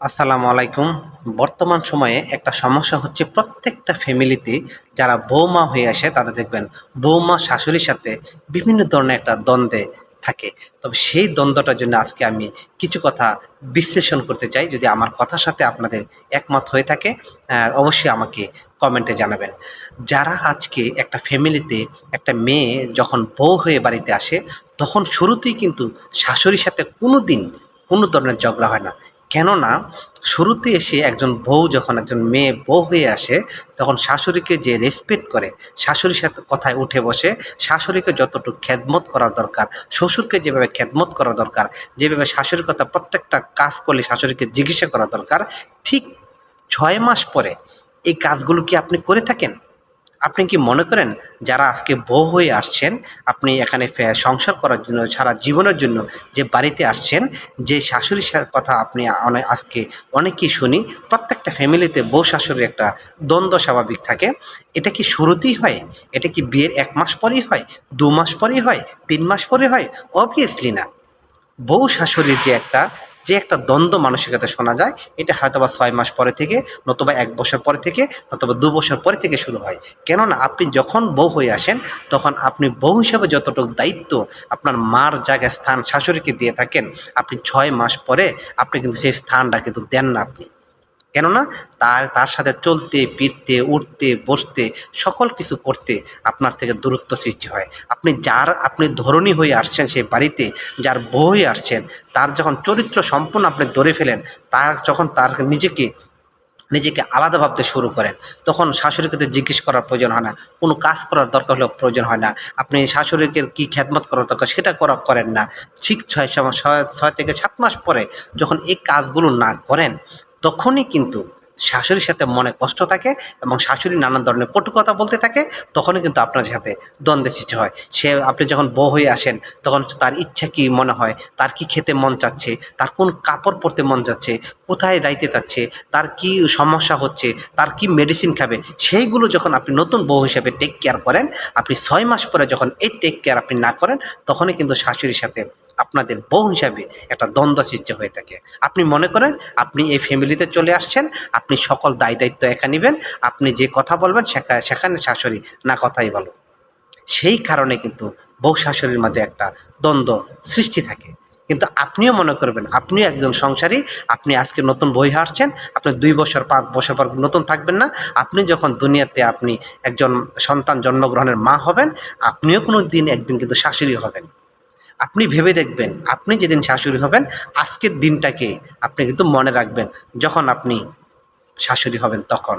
আসসালামু আলাইকুম। বর্তমান সময়ে একটা সমস্যা হচ্ছে প্রত্যেকটা ফ্যামিলিতে যারা বৌমা হয়ে আসে তাদের দেখবেন বৌমা শাশুড়ির সাথে বিভিন্ন ধরনের একটা দ্বন্দ্বে থাকে। তবে সেই দ্বন্দ্বটার জন্য আজকে আমি কিছু কথা বিশ্লেষণ করতে চাই। যদি আমার কথার সাথে আপনাদের একমত হয়ে থাকে অবশ্যই আমাকে কমেন্টে জানাবেন। যারা আজকে একটা ফ্যামিলিতে একটা মেয়ে যখন বউ হয়ে বাড়িতে আসে, তখন শুরুতেই কিন্তু শাশুড়ির সাথে কোনো দিন কোনো ধরনের ঝগড়া হয় না। কেননা শুরুতে এসে একজন বউ যখন একজন মেয়ে বউ হয়ে আসে, তখন শাশুড়িকে যে রেসপেক্ট করে, শাশুড়ির সাথে কথায় উঠে বসে, শাশুড়িকে যতটুকু খেদমত করার দরকার, শ্বশুরকে যেভাবে খেদমত করা দরকার, যেভাবে শাশুড়ির কথা প্রত্যেকটা কাজ করলে শাশুড়িকে জিজ্ঞাসা করা দরকার, ঠিক ছয় মাস পরে এই কাজগুলো কি আপনি করে থাকেন? আপনি কি মনে করেন যারা আজকে বউ হয়ে আসছেন, আপনি এখানে সংসার করার জন্য, সারা জীবনের জন্য যে বাড়িতে আসছেন, যে শাশুড়ির কথা আপনি অনেক আজকে অনেকেই শুনি, প্রত্যেকটা ফ্যামিলিতে বউ শাশুড়ির একটা দ্বন্দ্ব স্বাভাবিক থাকে। এটা কি শুরুতেই হয়? এটা কি বিয়ের এক মাস পরেই হয়? দু মাস পরেই হয়? তিন মাস পরে হয়? অবভিয়াসলি না। বউ শাশুড়ির যে একটা যে একটা দ্বন্দ্ব মানসিকতা শোনা যায়, এটা হয়তো বা ছয় মাস পরে থেকে, নতুবা এক বছর পরে থেকে, নতুবা দু বছর পরে থেকে শুরু হয়। কেননা আপনি যখন বউ হয়ে আসেন, তখন আপনি বউ হিসাবে যতটুকু দায়িত্ব আপনার মার জায়গায় স্থান শাশুড়িকে দিয়ে থাকেন, আপনি ছয় মাস পরে আপনি কিন্তু সেই স্থানটা কিন্তু দেন না আপনি। কেননা তার তার সাথে চলতে, ফিরতে, উঠতে, বসতে, সকল কিছু করতে আপনার থেকে দূরত্ব সৃষ্টি হয়। আপনি যার, আপনি ধরনী হয়ে আসছেন সেই বাড়িতে, যার বউ হয়ে আসছেন, তার যখন চরিত্র সম্পূর্ণ আপনি ধরে ফেলেন, তার যখন তার নিজেকে নিজেকে আলাদা ভাবতে শুরু করেন, তখন শাশুড়িকে জিজ্ঞেস করার প্রয়োজন হয় না, কোনো কাজ করার দরকার হলেও প্রয়োজন হয় না। আপনি শাশুড়িকে কী খ্যাতমত করার দরকার, সেটা করা, করেন না। ঠিক ছয় ছয় থেকে সাত মাস পরে যখন এই কাজগুলো না করেন তখনই কিন্তু শাশুড়ির সাথে মনে কষ্ট থাকে এবং শাশুড়ি নানান ধরনের কটু কথা বলতে থাকে, তখনই কিন্তু আপনার সাথে দ্বন্দ্বের সৃষ্টি হয়। সে, আপনি যখন বউ হয়ে আসেন, তখন তার ইচ্ছা কি মনে হয়? তার কি খেতে মন চাচ্ছে? তার কোন কাপড় পরতে মন যাচ্ছে? কোথায় দায়িত্বে যাচ্ছে তার কি সমস্যা হচ্ছে? তার কি মেডিসিন খাবে? সেইগুলো যখন আপনি নতুন বউ হিসেবে টেক কেয়ার করেন, আপনি ছয় মাস পরে যখন এই টেক কেয়ার আপনি না করেন, তখনই কিন্তু শাশুড়ির সাথে আপনাদের বউ হিসাবে একটা দ্বন্দ্ব সৃষ্টি হয়ে থাকে। আপনি মনে করেন, আপনি এই ফ্যামিলিতে চলে আসছেন, আপনি সকল দায় দায়িত্ব একা নেবেন, আপনি যে কথা বলবেন সেখানে শাশুড়ি না কথাই বলো। সেই কারণে কিন্তু বউ শাশুড়ির মধ্যে একটা দ্বন্দ্ব সৃষ্টি থাকে। কিন্তু আপনিও মনে করবেন, আপনিও একজন সংসারী, আপনি আজকে নতুন বই হারছেন আপনি দুই বছর, পাঁচ বছর পর নতুন থাকবেন না, আপনি যখন দুনিয়াতে আপনি একজন সন্তান জন্মগ্রহণের মা হবেন, আপনিও কোনো দিন একদিন কিন্তু শাশুড়ি হবেন। আপনি ভেবে দেখবেন, আপনি যেদিন শাশুড়ি হবেন, আজকের দিনটাকে আপনি কিন্তু মনে রাখবেন, যখন আপনি শাশুড়ি হবেন তখন।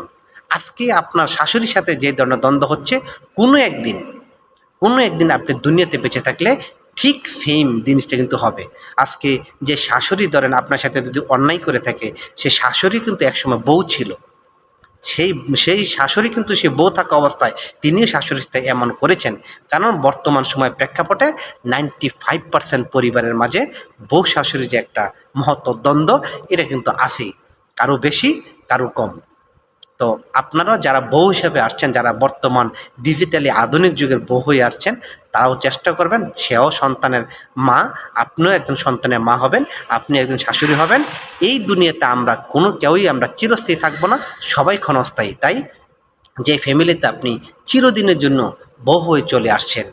আজকে আপনার শাশুড়ির সাথে যে ধরনের দ্বন্দ্ব হচ্ছে, কোনো একদিন কোনো একদিন আপনি দুনিয়াতে বেঁচে থাকলে ঠিক সেম জিনিসটা কিন্তু হবে। আজকে যে শাশুড়ি ধরেন আপনার সাথে যদি অন্যায় করে থাকে, সে শাশুড়ি কিন্তু একসময় বউ ছিল। সেই সেই শাশুড়ি কিন্তু সে বউ থাকা অবস্থায় তিনিও শাশুড়ির সাথে এমন করেছেন। কারণ বর্তমান সময় প্রেক্ষাপটে নাইনটি ফাইভ পার্সেন্ট পরিবারের মাঝে বউ শাশুড়ি যে একটা মহত্ব দ্বন্দ্ব এটা কিন্তু আছেই। কারও বেশি, কারও কম। তো আপনারাও যারা বউ হিসেবে আসছেন, যারা বর্তমান ডিজিটালি আধুনিক যুগের বউ হয়ে আসছেন, তারাও চেষ্টা করবেন, সেও সন্তানের মা, আপনিও একজন সন্তানের মা হবেন, আপনি একজন শাশুড়ি হবেন। এই দুনিয়াতে আমরা কোনো কেউই আমরা চিরস্থায়ী থাকব না, সবাই ক্ষণস্থায়ী। তাই যে ফ্যামিলিতে আপনি চিরদিনের জন্য বউ হয়ে চলে আসছেন,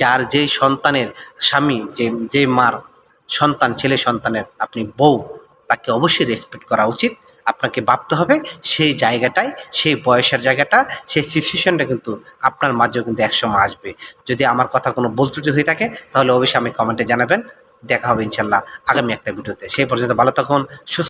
যার যেই সন্তানের স্বামী, যে যে মার সন্তান, ছেলে সন্তানের আপনি বউ, তাকে অবশ্যই রেসপেক্ট করা উচিত। আপনাকে ভাবতে হবে, সেই জায়গাটায় সেই বয়সের জায়গাটা, সেই সিচুয়েশনটা কিন্তু আপনার মাঝেও কিন্তু একসময় আসবে। যদি আমার কথা কোনো ভুল ত্রুটি হয়ে থাকে, তাহলে অবশ্যই আমি কমেন্টে জানাবেন। দেখা হবে ইনশাল্লাহ আগামী একটা ভিডিওতে। সেই পর্যন্ত ভালো থাকুন, সুস্থ